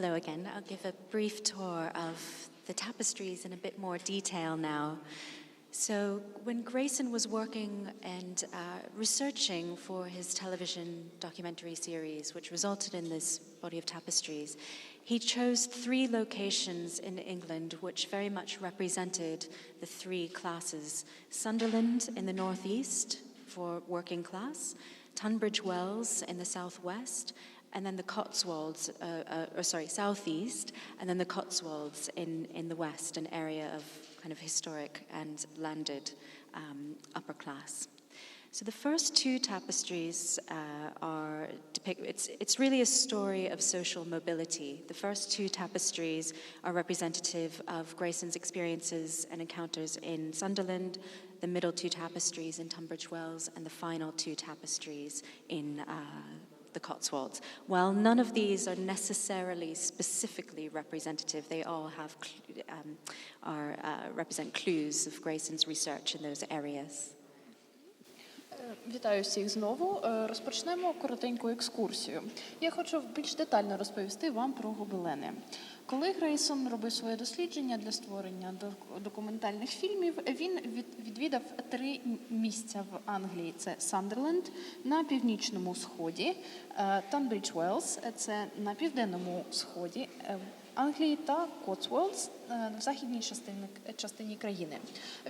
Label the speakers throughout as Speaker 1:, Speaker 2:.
Speaker 1: Hello again. I'll give a brief tour of the tapestries in a bit more detail now. So, when Grayson was working and uh, researching for his television documentary series, which resulted in this body of tapestries, he chose three locations in England which very much represented the three classes Sunderland in the northeast for working class, Tunbridge Wells in the southwest, and then the Cotswolds, uh, uh, or sorry, southeast, and then the Cotswolds in, in the west, an area of kind of historic and landed um, upper class. So the first two tapestries uh, are depict. It's it's really a story of social mobility. The first two tapestries are representative of Grayson's experiences and encounters in Sunderland. The middle two tapestries in Tunbridge Wells, and the final two tapestries in. Uh, the Cotswolds. While none of these are necessarily specifically representative, they all have cl- um, are uh, represent clues of Grayson's research in those areas.
Speaker 2: Е, Вітаю всіх знову. Е, Розпочнемо коротеньку екскурсію. Я хочу більш детально розповісти вам про гобелени. Коли Грейсон робив своє дослідження для створення док- документальних фільмів, він відвідав три місця в Англії: це Сандерленд на північному сході, Танбридж Велс, це на південному сході. Англії та Котсволдс е, в західній частині, частині країни.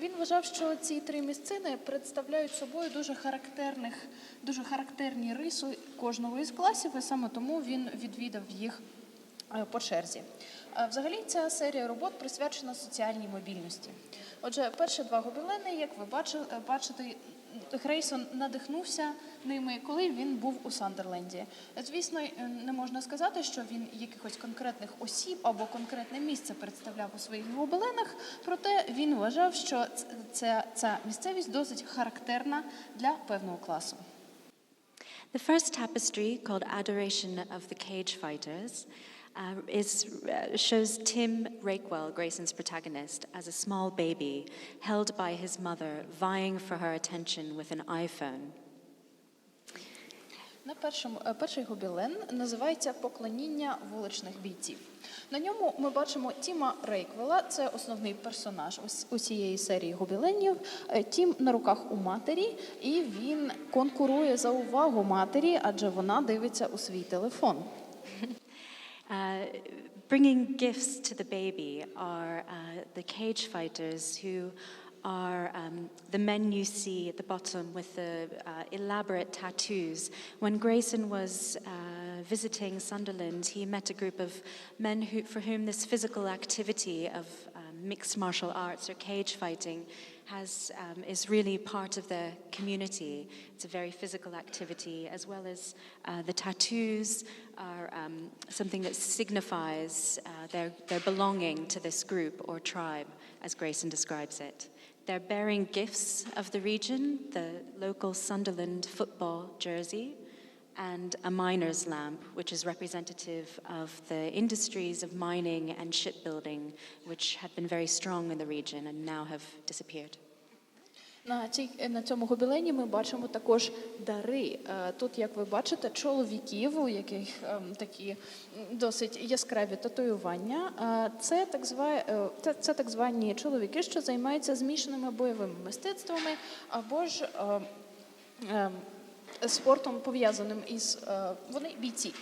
Speaker 2: Він вважав, що ці три місцини представляють собою дуже характерних, дуже характерні риси кожного із класів, і саме тому він відвідав їх е, по черзі. Е, Взагалі, ця серія робот присвячена соціальній мобільності. Отже, перші два гобелени, як ви бачи- бачите, Грейсон надихнувся ними, коли він був у Сандерленді. Звісно, е, не можна сказати, що він якихось конкретних осіб або конкретне місце представляв у своїх гобеленах, проте він вважав, що ця, ця місцевість досить характерна для певного класу.
Speaker 1: The first tapestry, called Adoration of the Cage Fighters, uh, is, uh, shows Tim Rakewell, Grayson's protagonist, as a small baby held by his mother, vying for her attention with an iPhone.
Speaker 2: На першому е, перший гобелен називається Поклоніння вуличних бійців. На ньому ми бачимо Тіма Рейквела, це основний персонаж усієї серії гобеленів. Е, Тім на руках у матері, і він конкурує за увагу матері, адже вона дивиться у свій телефон.
Speaker 1: Uh, bringing gifts to the baby are uh, the cage fighters who are um, the men you see at the bottom with the uh, elaborate tattoos. When Grayson was uh, visiting Sunderland, he met a group of men who, for whom this physical activity of um, mixed martial arts or cage fighting has, um, is really part of the community. It's a very physical activity, as well as uh, the tattoos are um, something that signifies uh, their, their belonging to this group or tribe, as Grayson describes it. They're bearing gifts of the region, the local Sunderland football jersey, and a miner's lamp, which is representative of the industries of mining and shipbuilding, which had been very strong in the region and now have disappeared.
Speaker 2: На, цій, на цьому гобелені ми бачимо також дари. Е, Тут, як ви бачите, чоловіків, у яких ем, такі досить яскраві татуювання. Е, Це так, зва... е, це, це так звані чоловіки, що займаються змішаними бойовими мистецтвами або ж е, е, спортом пов'язаним із е, вони бійці.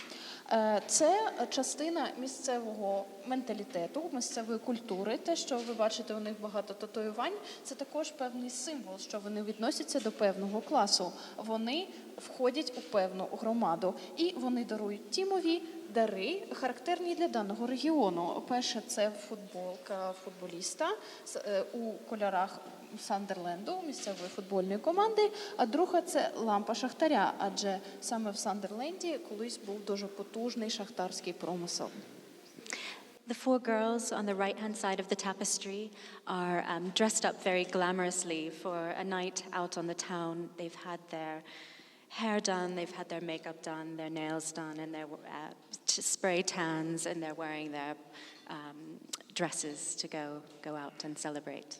Speaker 2: Е, Це частина місцевого менталітету, місцевої культури. Те, що ви бачите, у них багато татуювань, це також певний символ, що вони відносяться до певного класу. Вони входять у певну громаду і вони дарують тімові дари, характерні для даного регіону. Перше, це футболка футболіста е, у кольорах Сандерленду, місцевої футбольної команди. А друга це лампа шахтаря, адже саме в Сандерленді колись був дуже потужний шахтарський промисел.
Speaker 1: The four girls on the right hand side of the tapestry are um, dressed up very glamorously for a night out on the town. They've had their hair done, they've had their makeup done, their nails done, and their uh, t- spray tans, and they're wearing their um, dresses to go, go out and celebrate.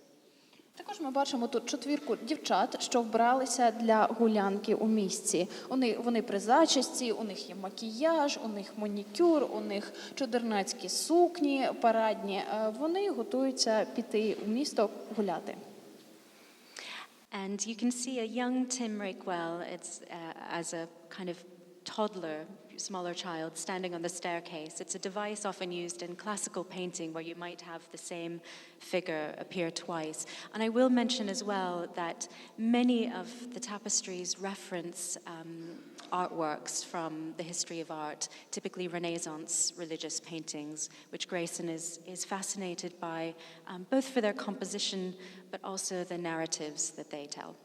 Speaker 2: Також ми бачимо тут четвірку дівчат, що вбралися для гулянки у місці. Вони, вони при зачісті, у них є макіяж, у них манікюр, у них чудернацькі сукні парадні. Е, Вони готуються піти у місто гуляти.
Speaker 1: And you can see a young Tim Rakewell it's, uh, as a kind of toddler, smaller child, standing on the staircase. It's a device often used in classical painting where you might have the same figure appear twice. And I will mention as well that many of the tapestries reference um, artworks from the history of art, typically Renaissance religious paintings, which Grayson is, is fascinated by, um, both for their composition but also the narratives that they tell.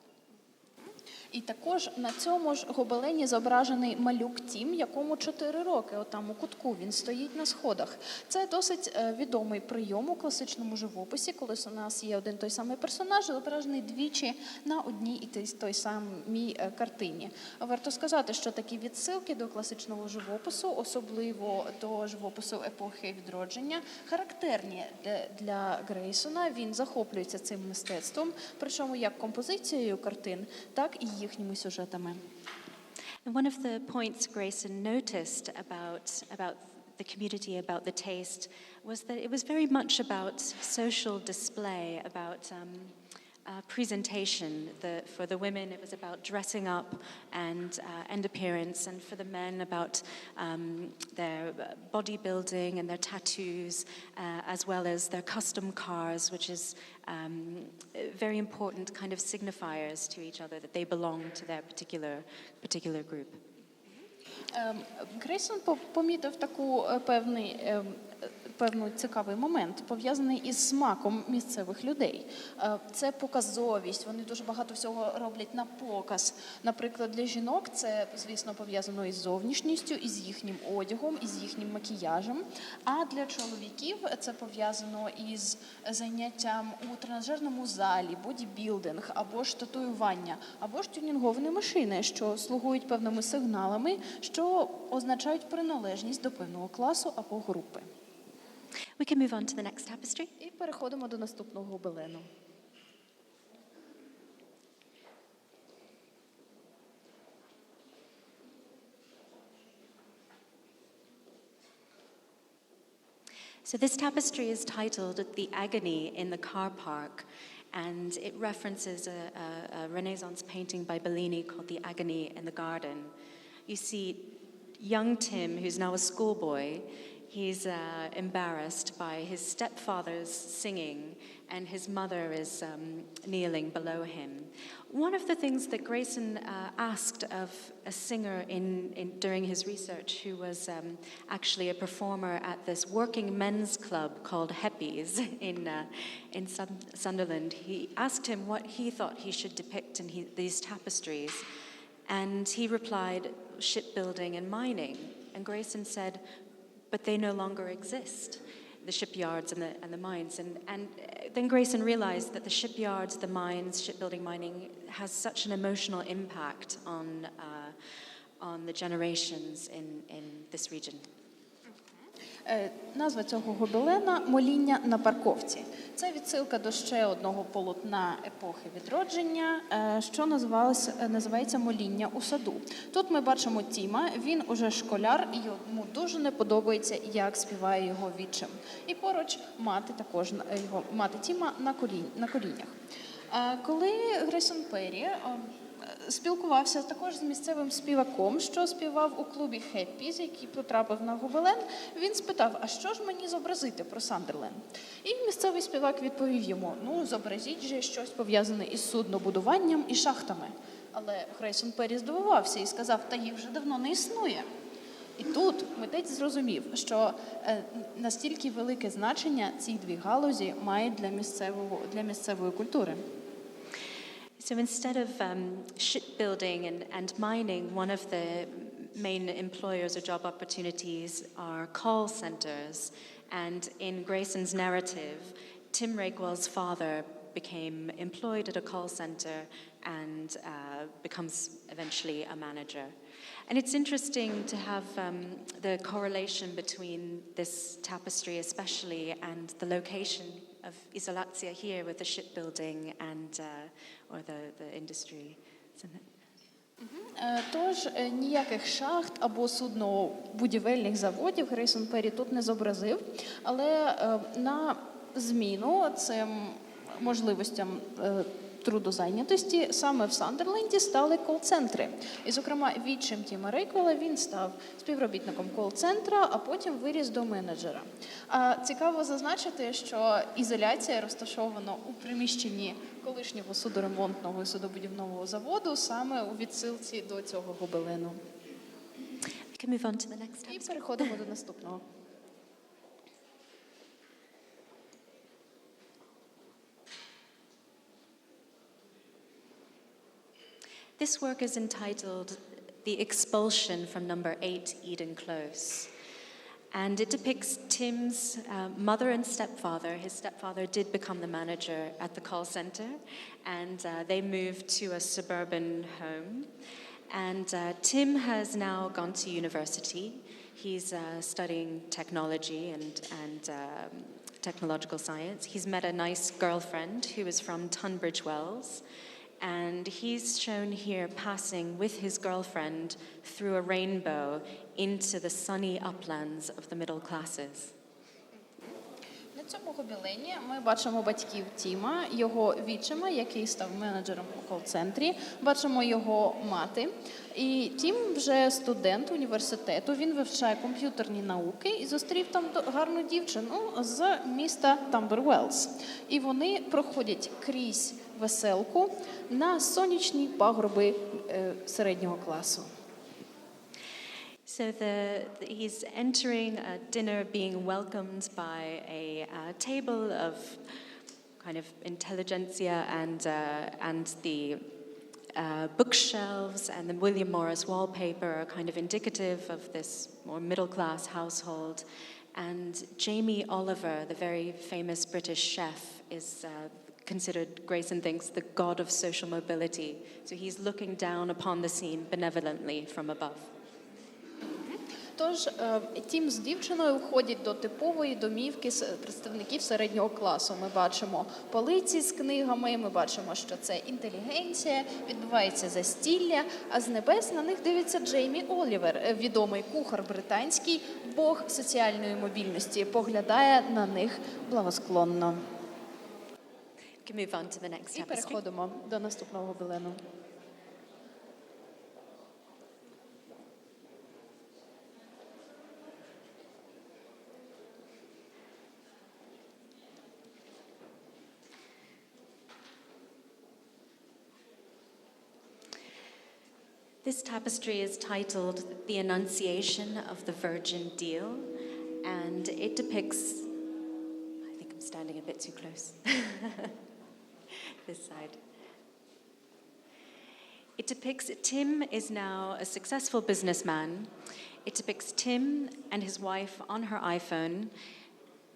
Speaker 2: І також на цьому ж гобелені зображений малюк Тім, якому 4 роки. Отам у кутку він стоїть на сходах. Це досить е, відомий прийом у класичному живописі, коли у нас є один той самий персонаж, зображений двічі на одній і той, самій е, картині. Варто сказати, що такі відсилки до класичного живопису, особливо до живопису епохи відродження, характерні для Грейсона. Він захоплюється цим мистецтвом, причому як композицією картин, так і їхніми сюжетами.
Speaker 1: And one of the points Grayson noticed about, about the community, about the taste, was that it was very much about social display, about um, uh, presentation. The, for the women, it was about dressing up and, uh, and appearance, and for the men, about um, their bodybuilding and their tattoos, uh, as well as their custom cars, which is um, very important kind of signifiers to each other that they belong to their particular, particular group.
Speaker 2: Ем, Грейсон по- помітив таку е, певний. Певний цікавий момент пов'язаний із смаком місцевих людей. Е, Це показовість. Вони дуже багато всього роблять на показ. Наприклад, для жінок це, звісно, пов'язано із зовнішністю, із їхнім одягом, із їхнім макіяжем. А для чоловіків це пов'язано із заняттям у тренажерному залі, бодібілдинг або ж татуювання, або ж тюнінговані машини, що слугують певними сигналами, що означають приналежність до певного класу або групи.
Speaker 1: We can move on to the next tapestry.
Speaker 2: І переходимо до наступного гобелену.
Speaker 1: So, this tapestry is titled The Agony in the Car Park, and it references a, a, a Renaissance painting by Bellini called The Agony in the Garden. You see young Tim, who's now a schoolboy, he's uh, embarrassed by his stepfather's singing, and his mother is um, kneeling below him. One of the things that Grayson uh, asked of a singer in, in, during his research, who was um, actually a performer at this working men's club called Heppies in, uh, in Sunderland, he asked him what he thought he should depict in he, these tapestries. And he replied, shipbuilding and mining. And Grayson said, but they no longer exist, the shipyards and the, and the mines. And, and uh, then Grayson realized that the shipyards, the mines, shipbuilding, mining has such an emotional impact on, uh, on the generations in, in this region.
Speaker 2: Е, Назва цього гобелена Моління на парковці. Це відсилка до ще одного полотна епохи відродження, е, що е, називається Моління у саду. Тут ми бачимо Тіма, він уже школяр, і йому дуже не подобається, як співає його відчим. І поруч мати також його мати Тіма на колін, на коліннях. Е, Коли Грейсон Перрі спілкувався також з місцевим співаком, що співав у клубі Хеппіз, який потрапив на гобелен. Він спитав: а що ж мені зобразити про Сандерленд? І місцевий співак відповів йому: ну, зобразіть же щось пов'язане із суднобудуванням і шахтами. Але Грейсон Перрі здивувався і сказав: та їх вже давно не існує. І тут митець зрозумів, що е, настільки велике значення ці дві галузі мають для місцевого для місцевої культури.
Speaker 1: So instead of um, shipbuilding and, and mining, one of the main employers or job opportunities are call centers. And in Grayson's narrative, Tim Rakewell's father became employed at a call center and uh, becomes eventually a manager. And it's interesting to have um, the correlation between this tapestry, especially, and the location of Izolatia here with the shipbuilding and uh, or the, the industry.
Speaker 2: Е, Тож е, ніяких шахт або суднобудівельних заводів Грейсон Перрі тут не зобразив, але е, на зміну цим можливостям е, трудозайнятості саме в Сандерленді стали кол-центри. І, зокрема, відчим Тіма Рейквела він став співробітником кол-центра, а потім виріс до менеджера. А цікаво зазначити, що ізоляція розташована у приміщенні колишнього судоремонтного і судобудівного заводу саме у відсилці до цього гобелену. І переходимо до наступного.
Speaker 1: This work is entitled The Expulsion from Number 8 Eden Close. And it depicts Tim's uh, mother and stepfather. His stepfather did become the manager at the call center, and uh, they moved to a suburban home. And uh, Tim has now gone to university. He's uh, studying technology and, and um, technological science. He's met a nice girlfriend who is from Tunbridge Wells. And he's shown here passing with his girlfriend through a rainbow into the sunny uplands of the middle classes.
Speaker 2: На цьому гобелені ми бачимо батьків Тіма, його відчима, який став менеджером у кол-центрі. Бачимо його мати. І Тім вже студент університету. Він вивчає комп'ютерні науки і зустрів там гарну дівчину з міста Тамбервелс. І вони проходять крізь веселку на сонячні пагорби е, середнього класу.
Speaker 1: So the, the- he's entering a dinner being welcomed by a uh, table of kind of intelligentsia and, uh, and the uh, bookshelves and the William Morris wallpaper are kind of indicative of this more middle class household. And Jamie Oliver, the very famous British chef, is uh, considered, Grayson thinks, the god of social mobility. So he's looking down upon the scene benevolently from above.
Speaker 2: Тож е, Тім з дівчиною входять до типової домівки представників середнього класу. Ми бачимо полиці з книгами, ми бачимо, що це інтелігенція, відбувається застілля. А з небес на них дивиться Джеймі Олівер, е, відомий кухар британський, бог соціальної мобільності, поглядає на них благосклонно.
Speaker 1: We can move on to the next
Speaker 2: І
Speaker 1: tapestry.
Speaker 2: переходимо до наступного гобелену.
Speaker 1: This tapestry is titled The Annunciation of the Virgin Deal, and it depicts. I think I'm standing a bit too close. this side. It depicts Tim is now a successful businessman. It depicts Tim and his wife on her iPhone.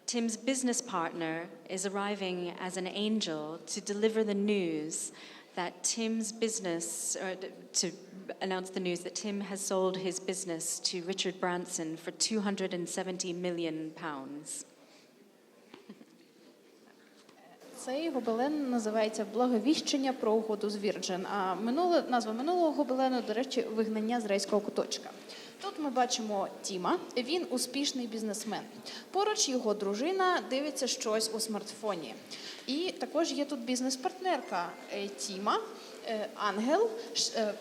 Speaker 1: Tim's business partner is arriving as an angel to deliver the news that Tim's business, or to announce the news that Tim has sold his business to Richard Branson for 270 million pounds.
Speaker 2: Цей гобелен називається Благовіщення про угоду з Вірджин. А минуле назва минулого гобелену, до речі, вигнання з райського куточка. Тут ми бачимо Тіма. Він успішний бізнесмен. Поруч його дружина дивиться щось у смартфоні. І також є тут бізнес-партнерка е, Тіма, е, Ангел. Е,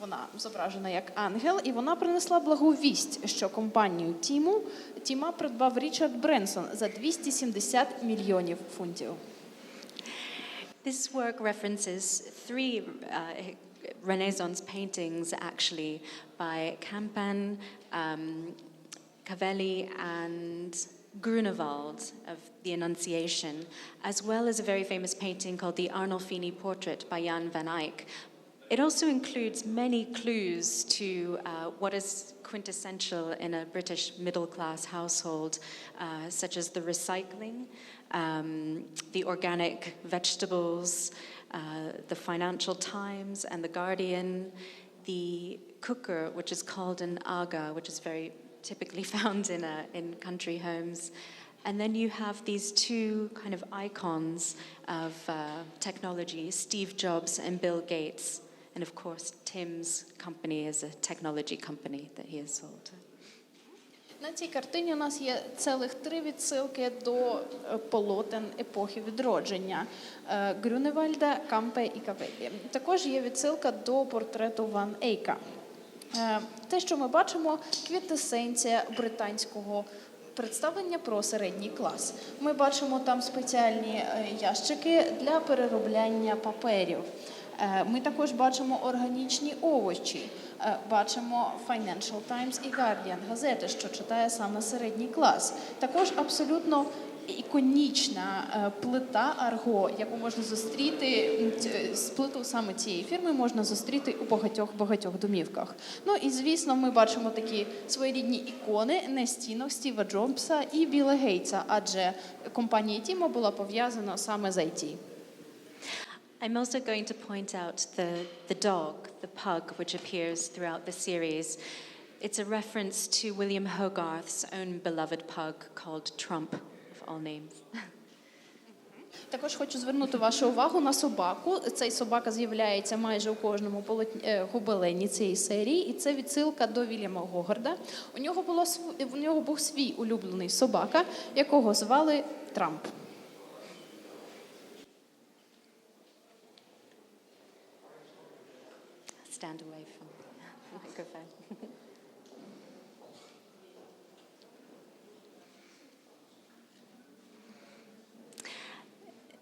Speaker 2: Вона зображена як ангел, і вона принесла благу вість, що компанію Тіму Тіма придбав Річард Бренсон за 270 мільйонів фунтів.
Speaker 1: This work references three uh, Renaissance paintings, actually, by Campan, um, Cavelli, and Grunewald of the Annunciation, as well as a very famous painting called the Arnolfini Portrait by Jan van Eyck. It also includes many clues to uh, what is quintessential in a British middle class household, uh, such as the recycling, um, the organic vegetables, uh, the Financial Times and the Guardian, the cooker, which is called an aga, which is very typically found in, a, in country homes. And then you have these two kind of icons of uh, technology Steve Jobs and Bill Gates. And of course, Tim's company is a technology company that he has sold.
Speaker 2: На цій картині у нас є цілих три відсилки до е, полотен епохи відродження е, Грюневальда, Кампе і Кавелі. Також є відсилка до портрету Ван Ейка. Е, Те, що ми бачимо, квітесенція британського представлення про середній клас. Ми бачимо там спеціальні ящики для переробляння паперів. Е, Ми також бачимо органічні овочі, е, бачимо Financial Times і Guardian, газети, що читає саме середній клас. Також абсолютно іконічна е, плита Арго, яку можна зустріти з плиту саме цієї фірми можна зустріти у багатьох багатьох домівках. Ну і звісно, ми бачимо такі своєрідні ікони на стінах Стіва Джобса і Біла Гейтса, адже компанія Тіма була пов'язана саме з IT.
Speaker 1: I'm also going to point out the, the dog, the pug, which appears throughout the series. It's a reference to William Hogarth's own beloved pug called Trump, of all names.
Speaker 2: Також хочу звернути вашу увагу на собаку. Цей собака з'являється майже у кожному полотні- е, гобелені цієї серії, і це відсилка до Вільяма Гогарда. У нього було у нього був свій улюблений собака, якого звали Трамп.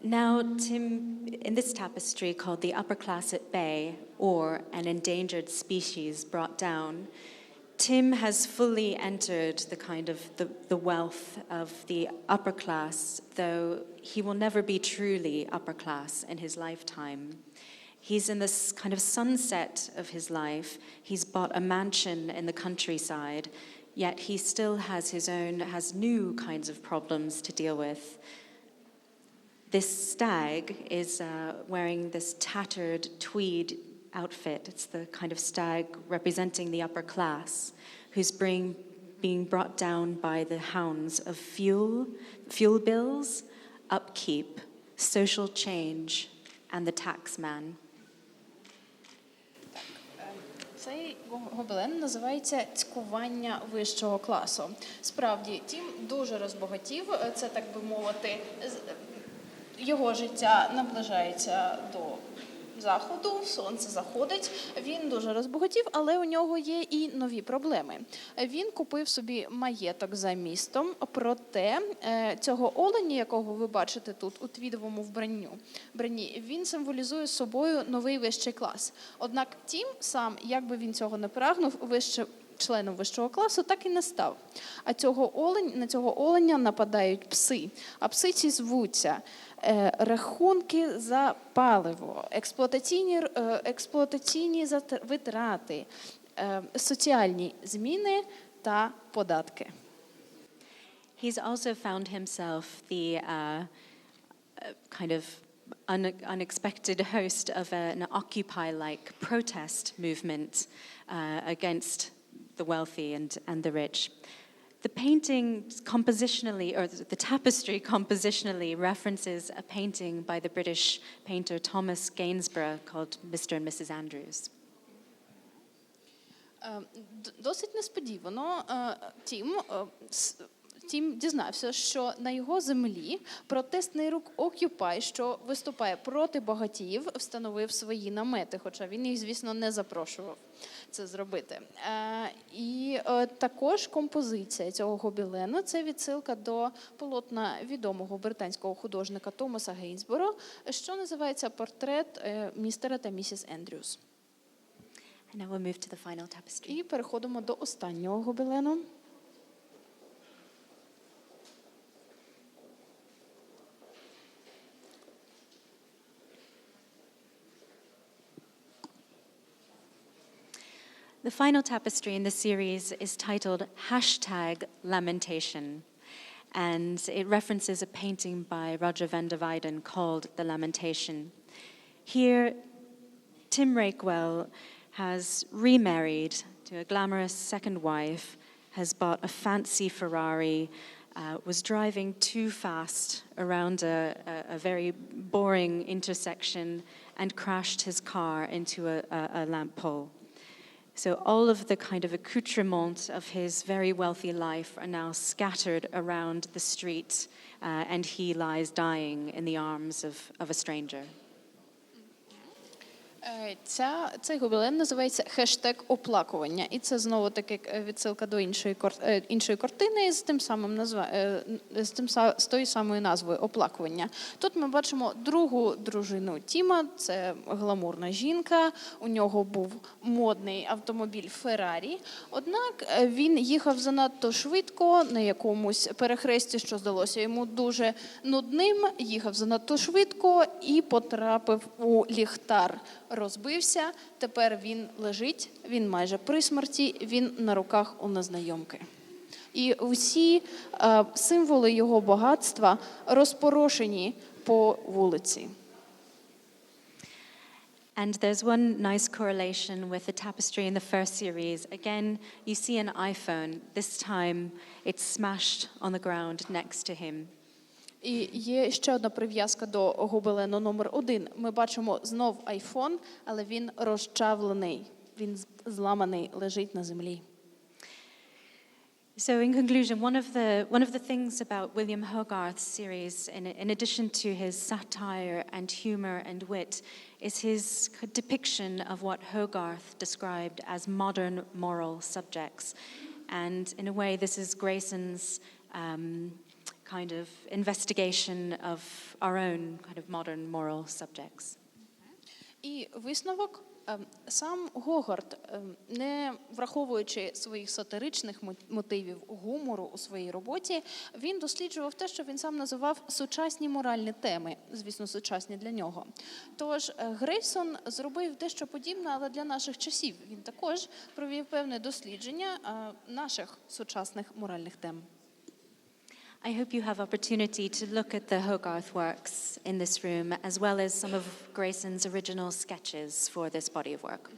Speaker 1: Now, Tim, in this tapestry called The Upper Class at Bay, or An Endangered Species Brought Down, Tim has fully entered the kind of the, the wealth of the upper class, though he will never be truly upper class in his lifetime. He's in this kind of sunset of his life. He's bought a mansion in the countryside, yet he still has his own, has new kinds of problems to deal with. This stag is uh, wearing this tattered tweed outfit. It's the kind of stag representing the upper class who's bring, being brought down by the hounds of fuel, fuel bills, upkeep, social change, and the tax man.
Speaker 2: Цей гобелен називається цькування вищого класу. Справді, Тім дуже розбагатів. Це так би мовити, його життя наближається до заходу, сонце заходить. Він дуже розбагатів, але у нього є і нові проблеми. Він купив собі маєток за містом, проте е, цього оленя, якого ви бачите тут у твідовому вбранню, бранні, він символізує собою новий вищий клас. Однак Тім сам, як би він цього не прагнув, вище членом вищого класу так і не став. А цього олень, на цього оленя нападають пси. А пси ці звуться рахунки за паливо, експлуатаційні, е, експлуатаційні зат- витрати, е, соціальні зміни та податки.
Speaker 1: He's also found himself the uh, uh, kind of un- unexpected host of an Occupy like protest movement uh, against the wealthy and, and the rich. The painting compositionally, or the tapestry compositionally, references a painting by the British painter Thomas Gainsborough called Mr. and Mrs. Andrews.
Speaker 2: Е, Досить несподівано е, Тім, е, Тім дізнався, що на його землі протестний рух Occupy, що виступає проти багатіїв, встановив свої намети, хоча він їх, звісно, не запрошував це зробити. Е, І е, також композиція цього гобілену це відсилка до полотна відомого британського художника Томаса Гейнсборо, що називається портрет е, містера та місіс Ендрюс.
Speaker 1: And now we'll move to the final tapestry.
Speaker 2: І переходимо до останнього гобелену.
Speaker 1: The final tapestry in the series is titled Hashtag Lamentation, and it references a painting by Roger van der Weyden called The Lamentation. Here, Tim Rakewell has remarried to a glamorous second wife, has bought a fancy Ferrari, uh, was driving too fast around a, a, a very boring intersection, and crashed his car into a, a, a lamp pole. So all of the kind of accoutrements of his very wealthy life are now scattered around the street, uh, and he lies dying in the arms of, of a stranger.
Speaker 2: Е, Ця, цей гобелен називається хештег оплакування. І це знову таки е, відсилка до іншої, е, іншої картини з тим самим назва, з, тим, з тою самою назвою оплакування. Тут ми бачимо другу дружину Тіма, це гламурна жінка. У нього був модний автомобіль Феррарі. Однак він їхав занадто швидко на якомусь перехресті, що здалося йому дуже нудним. Їхав занадто швидко і потрапив у ліхтар. Розбився. Тепер він лежить, він майже при смерті, він на руках у незнайомки. І усі е, символи його багатства розпорошені по вулиці.
Speaker 1: And there's one nice correlation with the tapestry in the first series. Again, you see an iPhone. This time it's smashed on the ground next to him.
Speaker 2: І є ще одна прив'язка до гобелену номер один. Ми бачимо знов айфон, але він розчавлений, він з- зламаний, лежить на землі.
Speaker 1: So, in conclusion, one of the, one of the things about William Hogarth's series, in, in addition to his satire and humor and wit, is his depiction of what Hogarth described as modern moral subjects. And in a way, this is Grayson's um, kind of investigation of our own kind of modern moral subjects.
Speaker 2: І висновок ем, сам Гогарт, ем, не враховуючи своїх сатиричних мо- мотивів гумору у своїй роботі, він досліджував те, що він сам називав сучасні моральні теми, звісно, сучасні для нього. Тож е, Грейсон зробив дещо подібне, але для наших часів. Він також провів певне дослідження е, наших сучасних моральних тем.
Speaker 1: I hope you have opportunity to look at the Hogarth works in this room, as well as some of Grayson's original sketches for this body of work.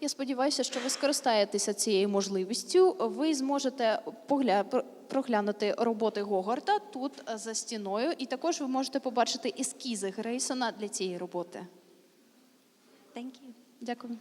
Speaker 2: Я сподіваюся, що ви скористаєтеся цією можливістю. Ви зможете погля... проглянути роботи Гогарта тут е, за стіною, і також ви можете побачити ескізи Грейсона для цієї роботи.
Speaker 1: Thank you.
Speaker 2: Дякую.